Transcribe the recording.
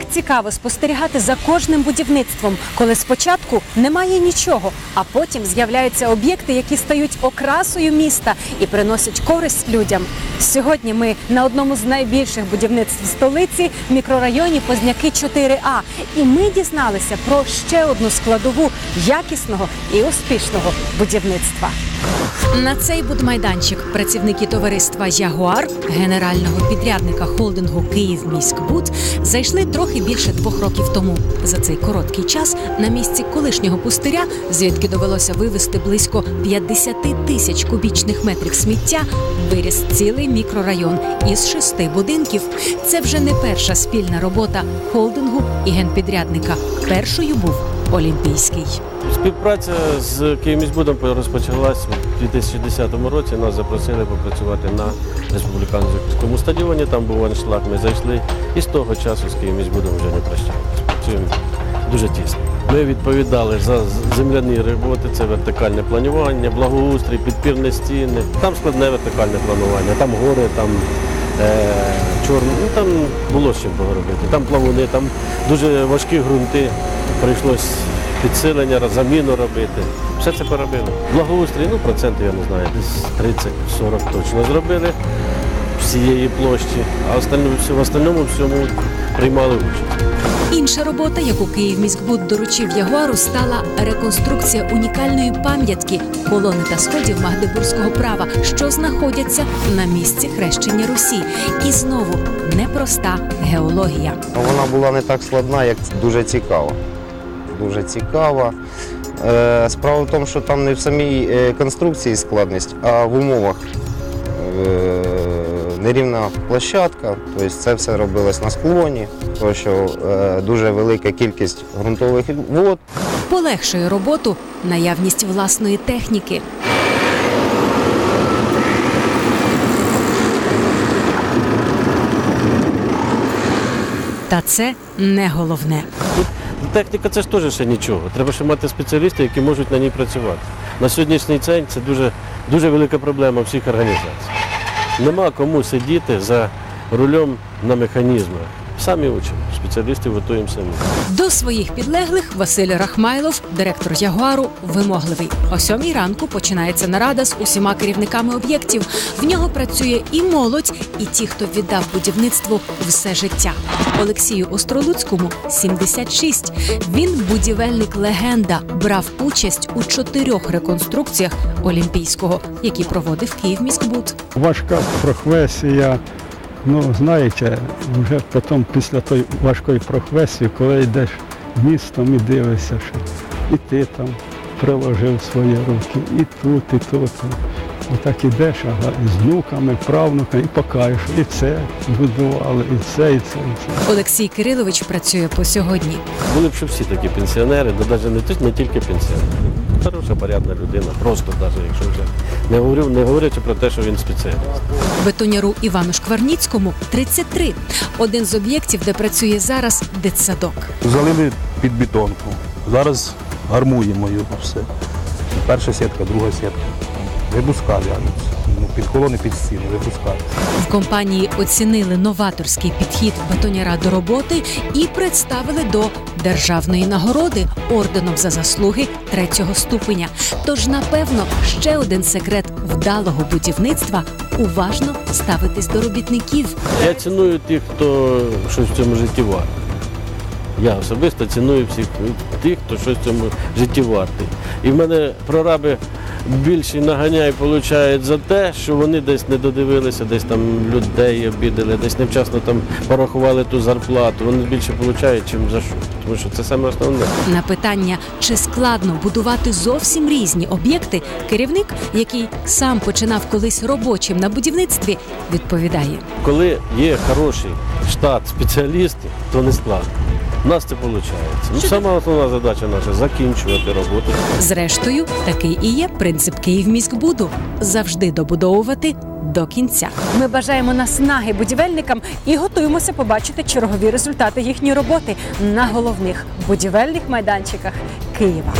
Як цікаво спостерігати за кожним будівництвом, коли спочатку немає нічого, а потім з'являються об'єкти, які стають окрасою міста і приносять користь людям. Сьогодні ми на одному з найбільших будівництв столиці мікрорайоні Позняки 4А. І ми дізналися про ще одну складову якісного і успішного будівництва. На цей будмайданчик працівники товариства Ягуар, генерального підрядника холдингу Київміськбуд, зайшли трохи більше двох років тому. За цей короткий час на місці колишнього пустиря, звідки довелося вивезти близько 50 тисяч кубічних метрів сміття, виріс цілий мікрорайон із шести будинків. Це вже не перша спільна робота холдингу і генпідрядника. Першою був Олімпійський. Співпраця з Київміськбудом розпочалась у 2010 році. Нас запросили попрацювати на республіканському стадіоні. Там був аншлаг. Ми зайшли і з того часу з Київміськбудом вже не прощалися. Працюємо дуже тісно. Ми відповідали за земляні роботи, це вертикальне планування, благоустрій, підпірні стіни. Там складне вертикальне планування, там гори, там е, чорні. Ну там було з чим поробити. Там плавуни, там дуже важкі ґрунти. Прийшлось підсилення, заміну робити. Все це поробили. Благоустрій, ну процентів я не знаю, десь 30-40 точно зробили всієї площі, а остальному, в остальному всьому приймали участь. Інша робота, яку Київміськбуд доручив Ягуару, стала реконструкція унікальної пам'ятки колони та сходів Магдебурзького права, що знаходяться на місці хрещення Русі. І знову непроста геологія. Вона була не так складна, як дуже цікава. Дуже цікава. Е, Справа в тому, що там не в самій е, конструкції складність, а в умовах. Е, Нерівна площадка, тобто це все робилось на склоні, тому що дуже велика кількість ґрунтових вод. Полегшує роботу наявність власної техніки. Та це не головне. Техніка це ж теж ще нічого. Треба ще мати спеціалістів, які можуть на ній працювати. На сьогоднішній день це дуже, дуже велика проблема всіх організацій. Нема кому сидіти за рулем на механізмах. Самі учимо, спеціалістів готуємо самі. До своїх підлеглих Василь Рахмайлов, директор Ягуару, вимогливий. О сьомій ранку починається нарада з усіма керівниками об'єктів. В нього працює і молодь, і ті, хто віддав будівництву все життя. Олексію Остролуцькому 76. Він будівельник легенда, брав участь у чотирьох реконструкціях Олімпійського, які проводив Київміськбуд. важка професія. Ну, знаєте, вже потім після тої важкої професії, коли йдеш містом і дивишся, що і ти там приложив свої руки, і тут, і тут. Отак ідеш, ага, і з внуками, правнуками, і покаєш. І це будували, і це, і це, і це. Олексій Кирилович працює по сьогодні. Були б ще всі такі пенсіонери, да навіть не, не тільки пенсіонери. Хороша, порядна людина, просто навіть якщо вже не говорю, не говорячи про те, що він спеціаліст. Бетоняру Івану Шкварніцькому 33. Один з об'єктів, де працює зараз дитсадок. Залили під бетонку. Зараз гармуємо його все. Перша сітка, друга сітка. Випускав я. Ну, під колони, під стіни, випускав. В компанії оцінили новаторський підхід бетоняра до роботи і представили до державної нагороди орденом за заслуги третього ступеня. Тож, напевно, ще один секрет вдалого будівництва уважно ставитись до робітників. Я ціную тих, хто щось в цьому житті вартий. Я особисто ціную всіх тих, хто щось в цьому житті вартий. І в мене прораби більший наганяй получають за те, що вони десь не додивилися, десь там людей обідали, десь невчасно там порахували ту зарплату. Вони більше получають, чим за що. Тому що це саме основне. На питання, чи складно будувати зовсім різні об'єкти, керівник, який сам починав колись робочим на будівництві, відповідає. Коли є хороший штат спеціалістів, то не складно. У нас це виходить. Ну, сама основна задача наша закінчувати роботу. Зрештою, такий і є принцип Київміськбуду завжди добудовувати до кінця. Ми бажаємо наснаги будівельникам і готуємося побачити чергові результати їхньої роботи на головних будівельних майданчиках Києва.